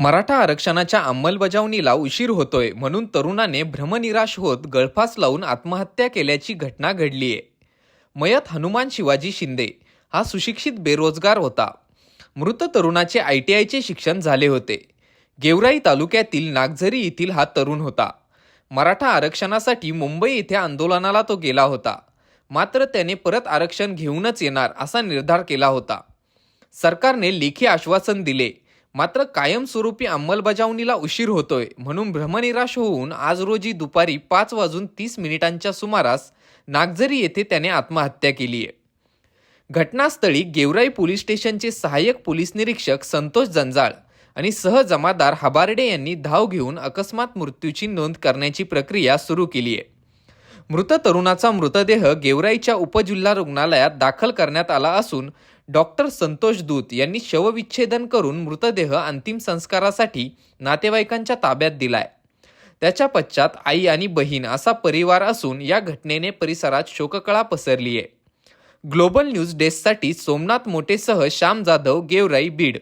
मराठा आरक्षणाच्या अंमलबजावणीला उशीर होतोय म्हणून तरुणाने भ्रमनिराश होत गळफास लावून आत्महत्या केल्याची घटना घडलीय. मयत हनुमान शिवाजी शिंदे हा सुशिक्षित बेरोजगार होता. मृत तरुणाचे आय टी आयचे शिक्षण झाले होते. गेवराई तालुक्यातील नागझरी येथील हा तरुण होता. मराठा आरक्षणासाठी मुंबई येथे आंदोलनाला तो गेला होता. मात्र त्याने परत आरक्षण घेऊनच येणार असा निर्धार केला होता. सरकारने लेखी आश्वासन दिले मात्र कायमस्वरूपी अंमलबजावणीला उशीर होतोय. म्हणून भ्रमनिराश होऊन आज रोजी दुपारी पाच वाजून तीस मिनिटांच्या सुमारास नागझरी येथे त्याने आत्महत्या केली आहे. घटनास्थळी गेवराई पोलीस स्टेशनचे सहाय्यक पोलीस निरीक्षक संतोष जंजाळ आणि सहजमादार हबार्डे यांनी धाव घेऊन अकस्मात मृत्यूची नोंद करण्याची प्रक्रिया सुरू केली आहे. मृत तरुणाचा मृतदेह गेवराईच्या उपजिल्हा रुग्णालयात दाखल करण्यात आला असून डॉक्टर संतोष दूत यांनी शवविच्छेदन करून मृतदेह अंतिम संस्कारासाठी नातेवाईकांच्या ताब्यात दिलाय. त्याच्या पश्चात आई आणि बहीण असा परिवार असून या घटनेने परिसरात शोककळा पसरली आहे ग्लोबल न्यूज डेस्कसाठी सोमनाथ मोटेसह श्याम जाधव गेवराई बीड.